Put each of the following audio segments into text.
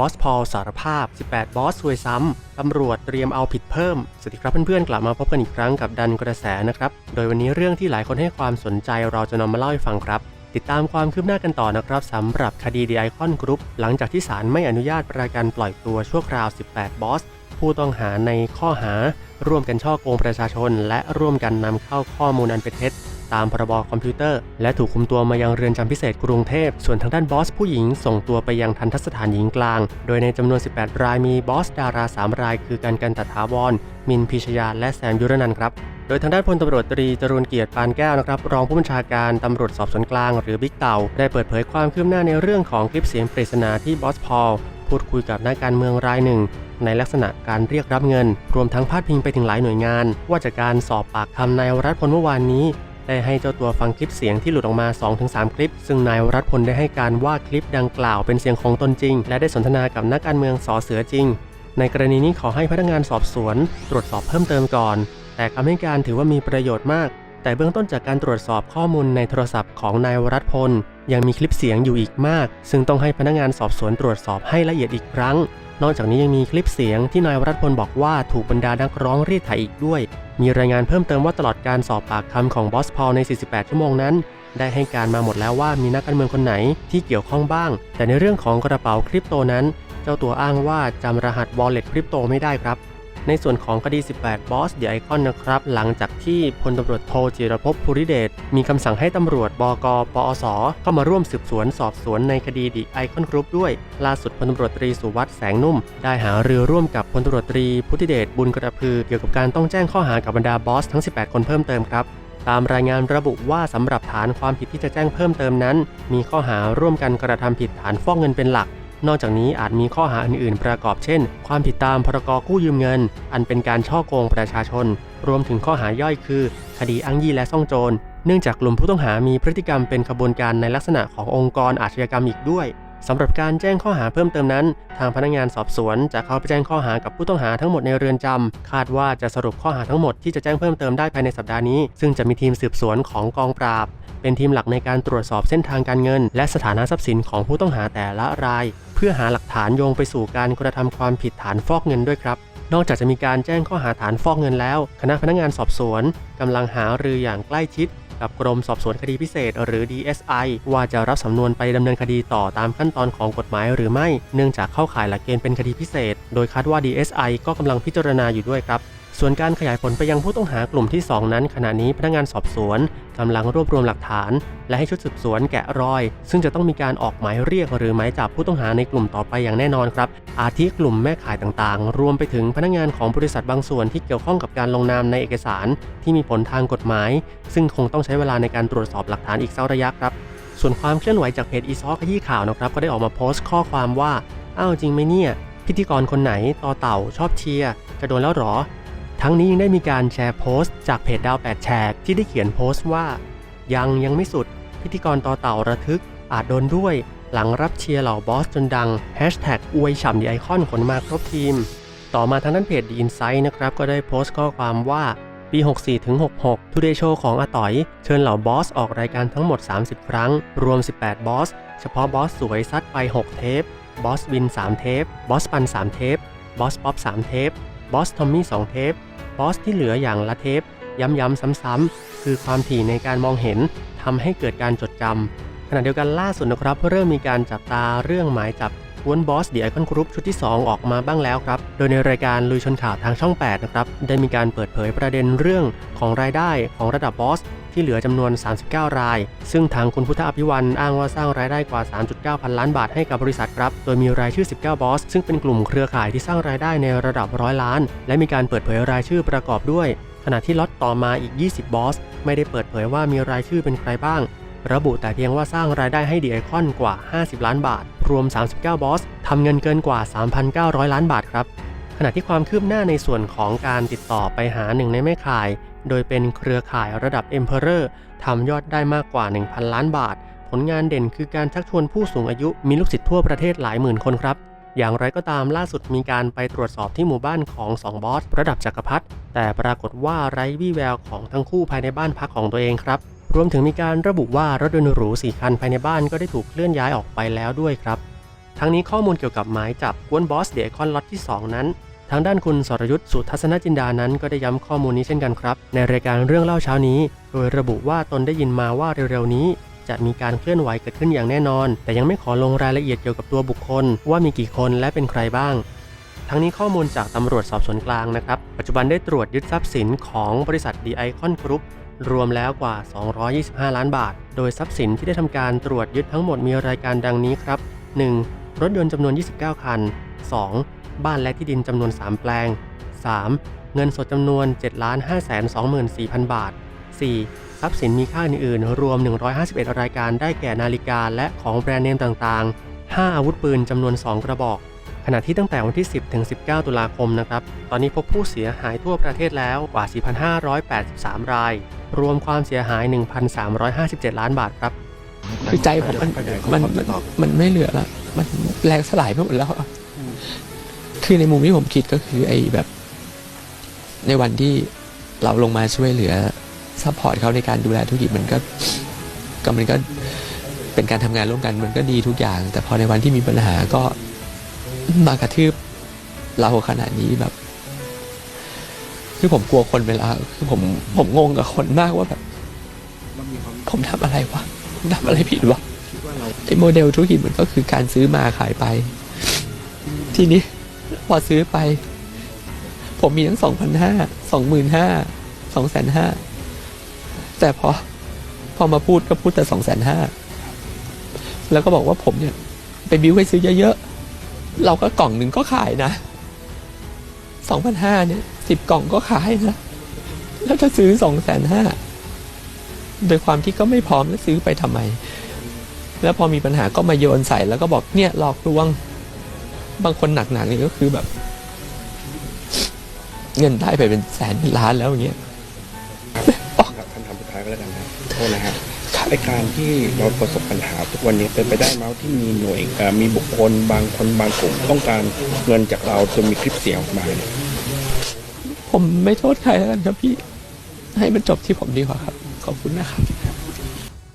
บอสพอลสารภาพ 18 บอสซวยซ้ำ ตำรวจเตรียมเอาผิดเพิ่ม สวัสดีครับเพื่อนๆ กลับมาพบกันอีกครั้งกับดันกระแสนะครับ โดยวันนี้เรื่องที่หลายคนให้ความสนใจเราจะนำมาเล่าให้ฟังครับ ติดตามความคืบหน้ากันต่อนะครับสำหรับคดี The Icon Group หลังจากที่ศาลไม่อนุญาตประกันปล่อยตัวชั่วคราว 18 บอสผู้ต้องหาในข้อหา ร่วมกันช่อโกงประชาชน และร่วมกันนำเข้าข้อมูลอันเป็นเท็จ ตามพรบคอมพิวเตอร์ และถูกคุมตัวมายังเรือนจำพิเศษกรุงเทพ ส่วนทางด้านบอสผู้หญิงส่งตัวไปยังทันทสถานหญิงกลาง โดยในจำนวน 18 รายมีบอสดารา 3 ราย คือการกันตถาวร มินพิชยา และแซมยุรนันครับโดยทางด้านพลตำรวจตรีจรูนเกียรติปานแก้วนะครับรองผู้บัญชาการตำรวจสอบสวนกลางหรือบิ๊กเต่า ได้เปิดเผยความคืบหน้าในเรื่องของคลิปเสียงปริศนาที่บอสพอลพูดคุยกับนักการเมืองรายหนึ่ง ในลักษณะการเรียกรับเงิน รวมทั้งพาดพิงไปถึงหลายหน่วยงาน ว่าจากการสอบปากคำนายวรัตพลเมื่อวานนี้ ได้ให้เจ้าตัวฟังคลิปเสียงที่หลุดออกมา 2-3 คลิป ซึ่งนายวรัตพลได้ให้การว่าคลิปดังกล่าวเป็นเสียงของตนจริง และได้สนทนากับนักการเมืองสอเสือจริง ในกรณีนี้ขอให้พนักงานสอบสวน ตรวจสอบเพิ่มเติมก่อน แต่คำให้การถือว่ามีประโยชน์มาก แต่เบื้องต้นจากการตรวจสอบข้อมูลในโทรศัพท์ของนายวรัตพล ยังมีคลิปเสียงอยู่อีกมาก ซึ่งต้องให้พนักงานสอบสวนตรวจสอบให้ละเอียดอีกครั้ง นอกจากนี้ยังมีคลิปเสียงที่นายวรัตพลบอกว่าถูกบรรดานักร้องรีดไถอีกด้วย มีรายงานเพิ่มเติมว่าตลอดการสอบปากคำของบอสพอลใน 48 ชั่วโมงนั้น ได้ให้การมาหมดแล้วว่ามีนักการเมืองคนไหนที่เกี่ยวข้องบ้าง แต่ในเรื่องของกระเป๋าคริปโตนั้น เจ้าตัวอ้างว่าจำรหัส wallet คริปโตไม่ได้ครับ ในส่วนของคดี 18 บอสเดียไอคอนนะครับ หลังจากที่พลตำรวจโทจิรภพภูริเดชมีคำสั่งให้ตำรวจบกปอสเข้ามาร่วมสืบสวนสอบสวนในคดีดีไอคอนกรุ๊ปด้วย ล่าสุดพลตำรวจตรีสุวัสด์แสงนุ่ม ได้หาเรือร่วมกับพลตำรวจตรีพุทธิเดชบุญกระพือเกี่ยวกับการต้องแจ้งข้อหากับบรรดาบอสทั้ง 18 คนเพิ่มเติมครับตามรายงานระบุว่าสำหรับฐานความผิดที่จะแจ้งเพิ่มเติมนั้น มีข้อหาร่วมกันกระทำผิดฐานฟอกเงินเป็นหลัก นอกจากนี้อาจมีข้อหาอื่นๆ ประกอบเช่น ความผิดตามพรกกู้ยืมเงิน อันเป็นการช่อโกงประชาชน รวมถึงข้อหาย่อยคือ คดีอ้างยี่และซ่องโจร เนื่องจากกลุ่มผู้ต้องหามีพฤติกรรมเป็นขบวนการในลักษณะขององค์กรอาชญากรรมอีกด้วย สำหรับการแจ้งข้อหาเพิ่มเติมนั้น ทางพนักงานสอบสวนจะเข้าไปแจ้งข้อหากับผู้ต้องหาทั้งหมดในเรือนจำ คาดว่าจะสรุปข้อหาทั้งหมดที่จะแจ้งเพิ่มเติมได้ภายในสัปดาห์นี้ ซึ่งจะมีทีมสืบสวนของกองปราบ เป็นทีมหลักในการตรวจสอบเส้นทางการเงิน และสถานะทรัพย์สินของผู้ต้องหาแต่ละราย เพื่อหาหลักฐานโยงไปสู่การกระทำความผิดฐานฟอกเงินด้วยครับนอกจากจะมีการแจ้งข้อหาฐานฟอกเงินแล้ว คณะพนักงานสอบสวนกำลังหารืออย่างใกล้ชิด กับกรมสอบสวนคดีพิเศษ หรือ DSI ว่าจะรับสำนวนไปดำเนินคดีต่อตามขั้นตอนของกฎหมายหรือไม่ เนื่องจากเข้าข่ายหลักเกณฑ์เป็นคดีพิเศษ โดยคาดว่า DSI ก็กำลังพิจารณาอยู่ด้วยครับ ส่วนการขยายผลไปยังผู้ต้องหากลุ่มที่ 2 นั้น ขณะนี้พนักงานสอบสวนกำลังรวบรวมหลักฐาน และให้ชุดสืบสวนแกะรอย ซึ่งจะต้องมีการออกหมายเรียกหรือหมายจับผู้ต้องหาในกลุ่มต่อไปอย่างแน่นอนครับ อาทิกลุ่มแม่ขายต่างๆ รวมไปถึงพนักงานของบริษัทบางส่วนที่เกี่ยวข้องกับการลงนามในเอกสาร ที่มีผลทางกฎหมาย ซึ่งคงต้องใช้เวลาในการตรวจสอบหลักฐานอีกสักระยะครับ ส่วนความเคลื่อนไหวจากเพจอีซอขยี้ข่าวนะครับก็ได้ออกมาโพสต์ข้อความว่าอ้าวจริงไหมเนี่ยพิธีกรคนไหนต่อเต่าชอบเชียร์จะโดนแล้วหรอ ทั้งนี้ยังได้มีการแชร์โพสต์จากเพจดาว8แฉกที่ได้เขียนโพสต์ว่า ยังยังไม่สุด พิธีกรต่อเต่าระทึก อาจโดนด้วย หลังรับเชียร์เหล่าบอสจนดังแฮชแท็กอวยฉ่ำดีไอคอนขนมาครบทีม ต่อมาทางด้านเพจ The Insight นะครับ ก็ได้โพสต์ข้อความว่าปี 64ถึง66 Today Show ของอาต๋อย เชิญเหล่าบอสออกรายการทั้งหมด 30 ครั้ง รวม 18 บอส เฉพาะบอสสวยซัดไป 6 เทป บอสวิน 3 เทป บอสปัน 3 เทป บอสป๊อป 3 เทป บอสทอมมี่2เทปบอสที่เหลืออย่างละเทป ย้ำๆซ้ำๆ คือความถี่ในการมองเห็นทำให้เกิดการจดจำขณะเดียวกันล่าสุดนะครับ เริ่มมีการจับตาเรื่องหมายจับกวนบอสเดียคอนกรุ๊ปชุดที่ 2 ออกมาบ้างแล้วครับ โดยในรายการลุยชนข่าวทางช่อง 8 นะครับ ได้มีการเปิดเผยประเด็นเรื่องของรายได้ของระดับบอส ที่เหลือจำนวน 39 ราย ซึ่งทางคุณพุทธอภิวันอ้างว่าสร้างรายได้กว่า 3.9 พันล้านบาทให้กับบริษัทครับ โดยมีรายชื่อ 19 บอส ซึ่งเป็นกลุ่มเครือข่ายที่สร้างรายได้ในระดับร้อยล้าน และมีการเปิดเผยรายชื่อประกอบด้วย ขณะที่ล็อตต่อมาอีก 20 บอส ไม่ได้เปิดเผยว่ามีรายชื่อเป็นใครบ้าง ระบุแต่เพียงว่าสร้างรายได้ให้ดีไอคอนกว่า 50 ล้านบาท รวม 39 บอสทำเงินเกินกว่า 3,900 ล้านบาทครับขณะที่ความคืบหน้าในส่วนของการติดต่อไปหาหนึ่งในแม่ข่าย โดยเป็นเครือข่ายระดับ Emperor ทำยอดได้มากกว่า 1,000 ล้านบาท ผลงานเด่นคือการชักชวนผู้สูงอายุมีลูกศิษย์ทั่วประเทศหลายหมื่นคนครับ อย่างไรก็ตามล่าสุดมีการไปตรวจสอบที่หมู่บ้านของ 2 บอส ระดับจักรพรรดิแต่ปรากฏว่าไร้วี่แววของทั้งคู่ภายในบ้านพักของตัวเองครับรวมถึงมีการระบุว่ารถยนต์หรู4คันภายในบ้านก็ได้ถูกเคลื่อนย้ายออกไปแล้วด้วยครับ ทั้งนี้ข้อมูลเกี่ยวกับหมายจับกวนบอสเดคอนล็อตที่ 2 นั้น ทางด้านคุณสรยุทธ์สุทัศนจินดานั้นก็ได้ย้ำข้อมูลนี้เช่นกันครับ ในรายการเรื่องเล่าเช้านี้ โดยระบุว่าตนได้ยินมาว่าเร็วๆนี้ จะมีการเคลื่อนไหวเกิดขึ้นอย่างแน่นอน แต่ยังไม่ขอลงรายละเอียดเกี่ยวกับตัวบุคคล ว่ามีกี่คนและเป็นใครบ้าง ทั้งนี้ข้อมูลจากตำรวจสอบสวนกลางนะครับ ปัจจุบันได้ตรวจยึดทรัพย์สินของบริษัทดีไอคอนกรุ๊ปรวมแล้วกว่า 225 ล้านบาท โดยทรัพย์สินที่ได้ทำการตรวจยึดทั้งหมดมีรายการดังนี้ครับ 1. รถยนต์จำนวน 29 คัน 2. บ้านและที่ดินจำนวน 3 แปลง 3. เงินสดจำนวน 7 5 2 4 0 0 0 บาท 4. ทรัพย์สินมีค่าอื่นๆ รวม 151 รายการได้แก่นาฬิกาและของแบรนด์เนมต่างๆ 5 อาวุธปืนจำนวน 2 กระบอก ขณะที่ตั้งแต่วันที่ 10 ถึง 19 ตุลาคมนะครับ ตอนนี้พบผู้เสียหายทั่วประเทศแล้วกว่า 4,583 ราย รวมความเสียหาย 1,357 ล้านบาทครับคือใจผมมันมันมันไม่เหลือละมันแรงสลายไปหมดแล้ว คือในมุมที่ผมคิดก็คือไอ้แบบ ในวันที่เราลงมาช่วยเหลือซัพพอร์ตเขาในการดูแลธุรกิจมันก็ก็มันก็เป็นการทำงานร่วมกันมันก็ดีทุกอย่าง แต่พอในวันที่มีปัญหาก็มากระทืบเราขนาดนี้แบบ คือผมกลัวคนเวลาคือผมผมงงกับคนมากว่าแบบ ผมทำอะไรวะผมทำอะไรผิดวะไอ้โมเดลธุรกิจมันก็คือการซื้อมาขายไป ทีนี้พ อซื้อไป ผมมีทั้งสองพันห้าสองหมื่นห้าสองแสนห้าแต่พอพอมาพูดก็พูดแต่สองแสนห้าแล้วก็บอกว่าผมเนี่ย ไปบิ้วให้ซื้อเยอะๆ เราก็กล่องหนึ่งก็ขายนะสองพันห้าเนี่ยสิบกล่องก็ขายนะ แล้วถ้าซื้อสองแสนห้าโดยความที่ก็ไม่พร้อมแล้วซื้อไปทำไม แล้วพอมีปัญหาก็มาโยนใส่แล้วก็บอกเนี่ยหลอกลวง บางคนหนักๆนี่ก็คือแบบ เงินได้ไปเป็นแสนเป็นล้านแล้วอย่างเงี้ยครับคำถามสุดท้ายก็แล้วกันครับโทษนะครับไอการที่เราประสบปัญหาทุกวันนี้เป็นไปได้ไหมที่มีหน่วยเอ่อมีบุคคลบางคนบางกลุ่มต้องการเงินจากเราจนมีคลิปเสียงออกมาเนี่ยผมไม่โทษใครแล้วกันครับพี่ ให้มันจบที่ผมดีกว่าครับ ขอบคุณนะครับ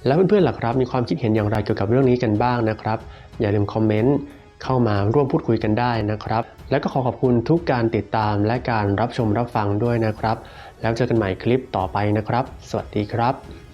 แล้วเพื่อนๆล่ะครับ มีความคิดเห็นอย่างไรเกี่ยวกับเรื่องนี้กันบ้างนะครับ อย่าลืมคอมเมนต์ เข้ามาร่วมพูดคุยกันได้นะครับ และก็ขอขอบคุณทุกการติดตามและการรับชมรับฟังด้วยนะครับ แล้วเจอกันใหม่คลิปต่อไปนะครับ สวัสดีครับ